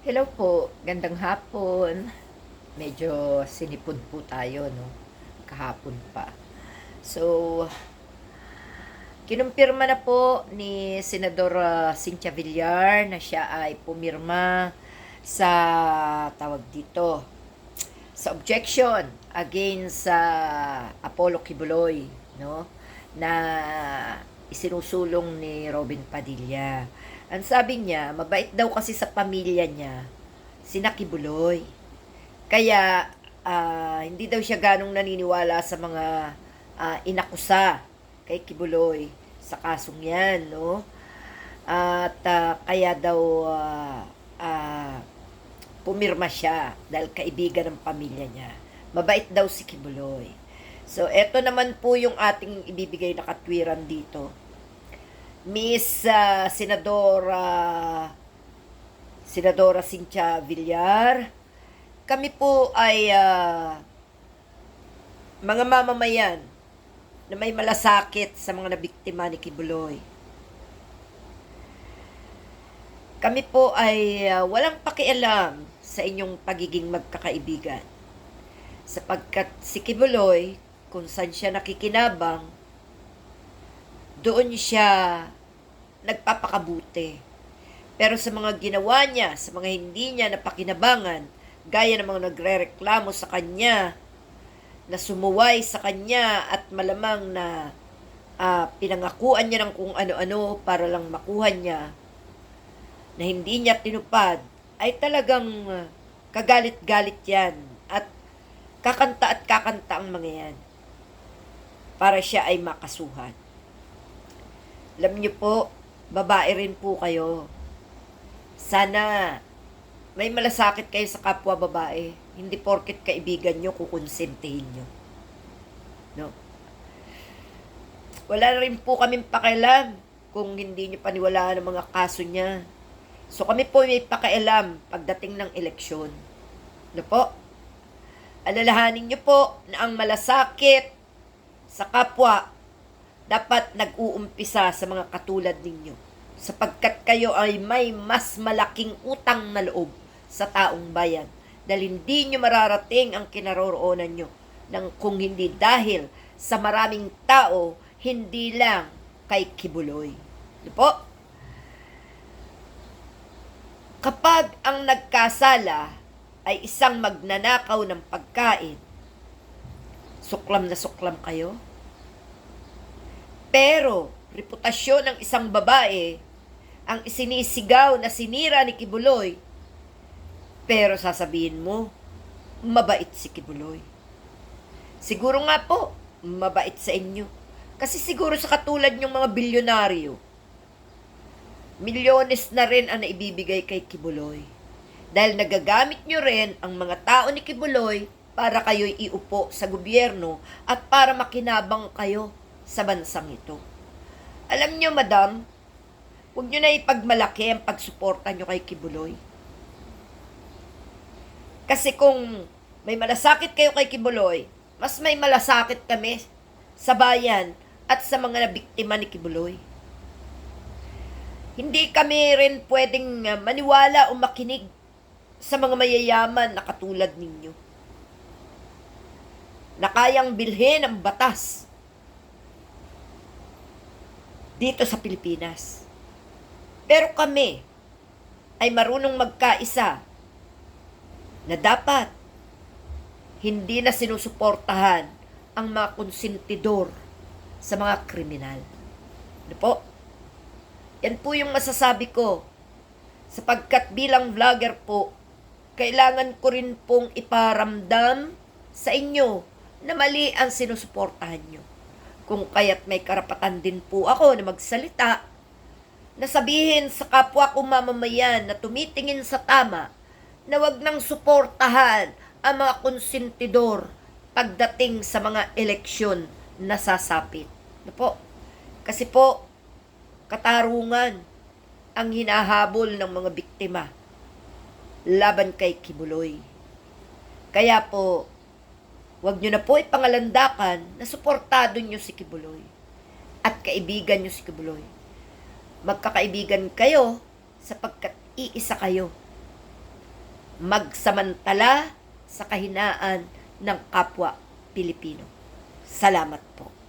Hello po, gandang hapon. Medyo sinipon po tayo, no? Kahapon pa. So, kinumpirma na po ni Senador ah, Cynthia Villar na siya ay pumirma sa tawag dito sa objection against sa Apollo Kibuloy, no? Na isinusulong ni Robin Padilla. Ang sabi niya, mabait daw kasi sa pamilya niya, si Nakibuloy. Kaya, ah, hindi daw siya ganong naniniwala sa mga ah, inakusa kay Kibuloy sa kasong yan, no? At ah, kaya daw ah, ah, pumirma siya dahil kaibigan ng pamilya niya. Mabait daw si Kibuloy. So, eto naman po yung ating ibibigay na katwiran dito. Miss ah, Senadora Senadora Cynthia Villar, kami po ay ah, mga mamamayan na may malasakit sa mga nabiktima ni Kibuloy. Kami po ay ah, walang pakialam sa inyong pagiging magkakaibigan. Sapagkat si Kibuloy, kung saan siya nakikinabang, doon siya nagpapakabuti. Pero sa mga ginawa niya, sa mga hindi niya napakinabangan, gaya ng mga nagrereklamo sa kanya, na sumuway sa kanya at malamang na ah, pinangakuan niya ng kung ano-ano para lang makuha niya, na hindi niya tinupad, ay talagang ah, kagalit-galit yan at kakanta at kakanta ang mga yan para siya ay makasuhan. Alam niyo po, babae rin po kayo. Sana may malasakit kayo sa kapwa babae. Hindi porket kaibigan nyo, kukonsentihin nyo. No? Wala rin po kaming pakialam kung hindi nyo paniwalaan ang mga kaso niya. So kami po may pakialam pagdating ng eleksyon. No po? Alalahanin nyo po na ang malasakit sa kapwa dapat nag-uumpisa sa mga katulad ninyo sapagkat kayo ay may mas malaking utang na loob sa taong bayan dahil hindi nyo mararating ang kinaroroonan nyo ng kung hindi dahil sa maraming tao, hindi lang kay Kibuloy. Ano po? Kapag ang nagkasala ay isang magnanakaw ng pagkain, suklam na suklam kayo? Pero, reputasyon ng isang babae ang isinisigaw na sinira ni Kibuloy. Pero sasabihin mo, mabait si Kibuloy. Siguro nga po, mabait sa inyo. Kasi siguro sa katulad yung mga bilyonaryo, milyones na rin ang naibibigay kay Kibuloy. Dahil nagagamit nyo rin ang mga tao ni Kibuloy para kayo'y iupo sa gobyerno at para makinabang kayo sa bansang ito. Alam nyo, madam, huwag nyo na ipagmalaki ang pagsuporta nyo kay Kibuloy. Kasi kung may malasakit kayo kay Kibuloy, mas may malasakit kami sa bayan at sa mga nabiktima ni Kibuloy. Hindi kami rin pwedeng uh, maniwala o makinig sa mga mayayaman na katulad ninyo. Na kayang bilhin ang batas dito sa Pilipinas. Pero kami ay marunong magkaisa na dapat hindi na sinusuportahan ang mga konsentidor sa mga kriminal. Ano po? Yan po yung masasabi ko. Sapagkat bilang vlogger po, kailangan ko rin pong iparamdam sa inyo na mali ang sinusuportahan nyo. Kung kaya't may karapatan din po ako na magsalita, na sabihin sa kapwa ko mamamayan na tumitingin sa tama, na wag nang suportahan ang mga konsentidor pagdating sa mga eleksyon na sasapit. Ano po? Kasi po, katarungan ang hinahabol ng mga biktima laban kay Kibuloy. Kaya po, wag nyo na po ipangalandakan na suportado nyo si Kibuloy at kaibigan nyo si Kibuloy. Magkakaibigan kayo sapagkat iisa kayo. magsamantala sa kahinaan ng kapwa Pilipino. Salamat po.